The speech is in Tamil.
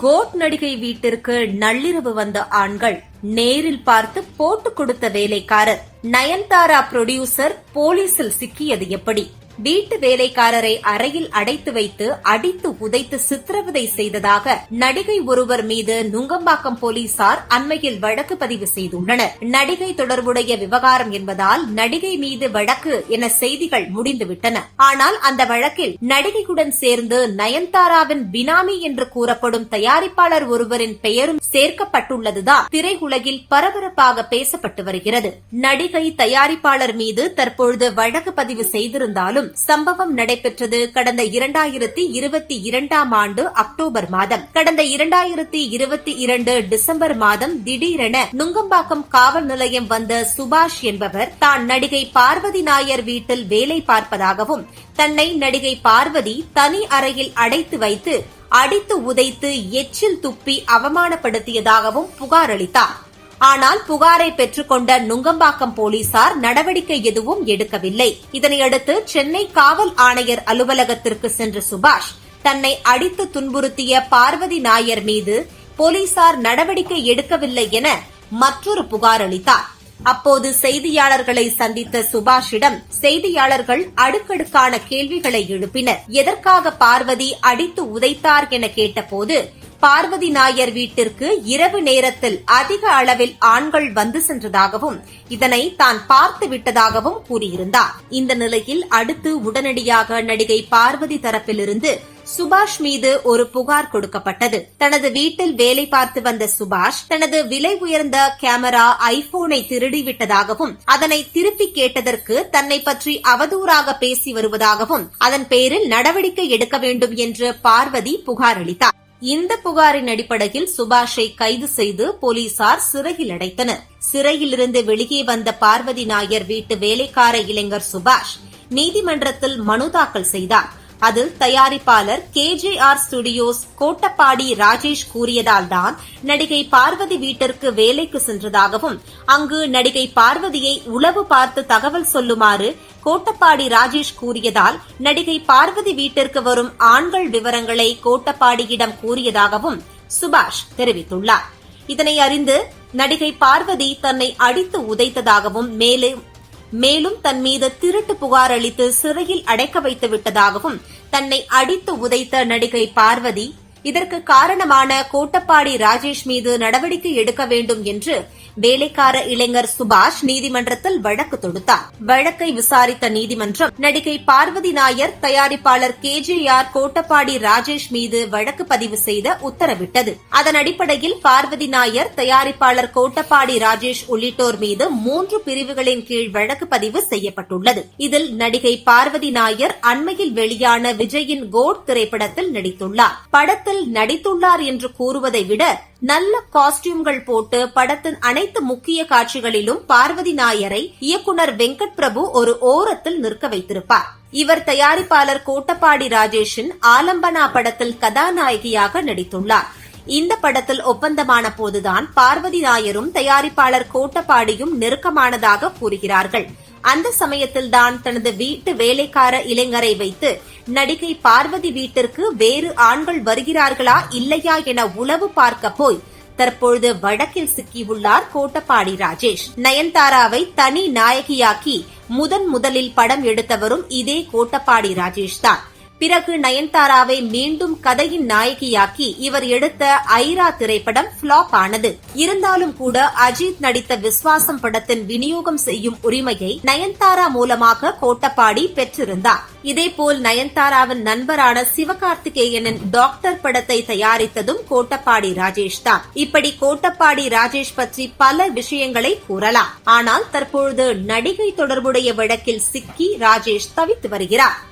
கோட் நடிகை வீட்டிற்கு நள்ளிரவு வந்த ஆண்கள் நேரில் பார்த்து போட்டு கொடுத்த வேலைக்காரர் நயன்தாரா புரொடியூசர் போலீசில் சிக்கியது எப்படி? வீட்டு வேலைக்காரரை அறையில் அடைத்து வைத்து அடித்து உதைத்து சித்திரவதை செய்ததாக நடிகை ஒருவர் மீது நுங்கம்பாக்கம் போலீசார் அண்மையில் வழக்கு பதிவு செய்துள்ளனர். நடிகை தொடர்புடைய விவகாரம் என்பதால் நடிகை மீது வழக்கு என செய்திகள் முடிந்துவிட்டன. ஆனால் அந்த வழக்கில் நடிகையுடன் சேர்ந்து நயன்தாராவின் பினாமி என்று கூறப்படும் தயாரிப்பாளர் ஒருவரின் பெயரும் சேர்க்கப்பட்டுள்ளதுதான். திரையுலகில் பரபரப்பாக பேசப்பட்டு வருகிறது. நடிகை தயாரிப்பாளர் மீது தற்பொழுது வழக்கு பதிவு செய்திருந்தாலும் சம்பவம் நடைபெற்றது கடந்த இரண்டாயிரத்தி இருபத்தி இரண்டாம் ஆண்டு அக்டோபர் மாதம். கடந்த இரண்டாயிரத்தி இருபத்தி இரண்டு டிசம்பர் மாதம் திடீரென நுங்கம்பாக்கம் காவல் நிலையம் வந்த சுபாஷ் என்பவர் தான் நடிகை பார்வதி நாயர் வீட்டில் வேலை பார்ப்பதாகவும் தன்னை நடிகை பார்வதி தனி அறையில் அடைத்து வைத்து அடித்து உதைத்து எச்சில் துப்பி அவமானப்படுத்தியதாகவும் புகார் அளித்தார். ஆனால் புகாரை பெற்றுக்கொண்ட நுங்கம்பாக்கம் போலீசார் நடவடிக்கை எதுவும் எடுக்கவில்லை. இதனையடுத்து சென்னை காவல் ஆணையர் அலுவலகத்திற்கு சென்ற சுபாஷ் தன்னை அடித்து துன்புறுத்திய பார்வதி நாயர் மீது போலீசார் நடவடிக்கை எடுக்கவில்லை என மற்றொரு புகார் அளித்தார். அப்போது செய்தியாளர்களை சந்தித்த சுபாஷிடம் செய்தியாளர்கள் அடுக்கடுக்கான கேள்விகளை எழுப்பினர். எதற்காக பார்வதி அடித்து உதைத்தார் என கேட்டபோது பார்வதி நாயர் வீட்டிற்கு இரவு நேரத்தில் அதிக அளவில் ஆண்கள் வந்து சென்றதாகவும் இதனை தான் பார்த்து விட்டதாகவும் கூறியிருந்தார். இந்த நிலையில் அடுத்து உடனடியாக நடிகை பார்வதி தரப்பிலிருந்து சுபாஷ் மீது ஒரு புகார் கொடுக்கப்பட்டது. தனது வீட்டில் வேலை பார்த்து வந்த சுபாஷ் தனது விலை உயர்ந்த கேமரா ஐபோனை திருடிவிட்டதாகவும் அதனை திருப்பி கேட்டதற்கு தன்னை பற்றி அவதூறாக பேசி வருவதாகவும் அதன் பேரில் நடவடிக்கை எடுக்க வேண்டும் என்று பார்வதி புகார் அளித்தார் இந்த புகாரின் அடிப்படையில் சுபாஷை கைது செய்து போலீசார் சிறையில் அடைத்தனர். சிறையிலிருந்து வெளியே வந்த பார்வதி நாயர் வீட்டு வேலைக்கார இளைஞர் சுபாஷ் நீதிமன்றத்தில் மனு தாக்கல் செய்தார். அதில் தயாரிப்பாளர் K J R studios Kottapadi Rajesh கூறியதால் தான் நடிகை பார்வதி வீட்டிற்கு வேலைக்கு சென்றதாகவும் அங்கு நடிகை பார்வதியை உளவு பார்த்து தகவல் சொல்லுமாறு கோட்டப்பாடி ராஜேஷ் கூறியதால் நடிகை பார்வதி வீட்டிற்கு வரும் ஆண்கள் விவரங்களை கோட்டப்பாடியிடம் கூறியதாகவும் சுபாஷ் தெரிவித்துள்ளார். இதனை அறிந்து நடிகை பார்வதி தன்னை அடித்து உதைத்ததாகவும் மேலும் மேலும் தன் மீது திருட்டு புகார் அளித்து சிறையில் அடைக்க வைத்து விட்டதாகவும் தன்னை அடித்து உதைத்த நடிகை பார்வதி இதற்கு காரணமான கோட்டப்பாடி ராஜேஷ் மீது நடவடிக்கை எடுக்க வேண்டும் என்று வேலைக்கார இளைஞர் சுபாஷ் நீதிமன்றத்தில் வழக்கு தொடுத்தார். வழக்கை விசாரித்த நீதிமன்றம் நடிகை பார்வதி நாயர் தயாரிப்பாளர் K J R Kottapadi Rajesh மீது வழக்கு பதிவு செய்த உத்தரவிட்டது. அதன் அடிப்படையில் பார்வதி நாயர் தயாரிப்பாளர் கோட்டப்பாடி ராஜேஷ் உள்ளிட்டோர் மீது மூன்று பிரிவுகளின் கீழ் வழக்கு பதிவு செய்யப்பட்டுள்ளது. இதில் நடிகை பார்வதி நாயர் அண்மையில் வெளியான விஜயின் கோட் திரைப்படத்தில் நடித்துள்ளார். படத்தில் படத்தில் நடித்துள்ளார் என்று கூறுவதை விட நல்ல காஸ்டியூம்கள் போட்டு படத்தின் அனைத்து முக்கிய காட்சிகளிலும் பார்வதி நாயரை இயக்குனர் வெங்கட் பிரபு ஒரு ஓரத்தில் நிற்க வைத்திருப்பார். இவர் தயாரிப்பாளர் கோட்டப்பாடி ராஜேஷின் ஆலம்பனா படத்தில் கதாநாயகியாக நடித்துள்ளார். இந்த படத்தில் ஒப்பந்தமான போதுதான் பார்வதி நாயரும் தயாரிப்பாளர் கோட்டப்பாடியும் நெருக்கமானதாக கூறுகிறார்கள். அந்த சமயத்தில்தான் தனது வீட்டு வேலைக்கார இளைஞரை வைத்து நடிகை பார்வதி வீட்டிற்கு வேறு ஆண்கள் வருகிறார்களா இல்லையா என உளவு பார்க்க போய் தற்பொழுது வடக்கில் சிக்கியுள்ளார் கோட்டப்பாடி ராஜேஷ். நயன்தாராவை தனி நாயகியாக்கி முதன் முதலில் படம் எடுத்தவரும் இதே கோட்டப்பாடி ராஜேஷ் தான் பிறகு நயன்தாராவை மீண்டும் கதையின் நாயகியாக்கி இவர் எடுத்த ஐரா திரைப்படம் பிளாப் ஆனது. இருந்தாலும் கூட அஜித் நடித்த விஸ்வாசம் படத்தின் விநியோகம் செய்யும் உரிமையை நயன்தாரா மூலமாக கோட்டப்பாடி பெற்றிருந்தார். இதேபோல் நயன்தாராவின் நண்பரான சிவகார்த்திகேயனின் டாக்டர் படத்தை தயாரித்ததும் கோட்டப்பாடி ராஜேஷ் தான். இப்படி கோட்டப்பாடி ராஜேஷ் பற்றி பல விஷயங்களை கூறலாம். ஆனால் தற்பொழுது நடிகை தொடர்புடைய வழக்கில் சிக்கி ராஜேஷ் தவித்து வருகிறார்.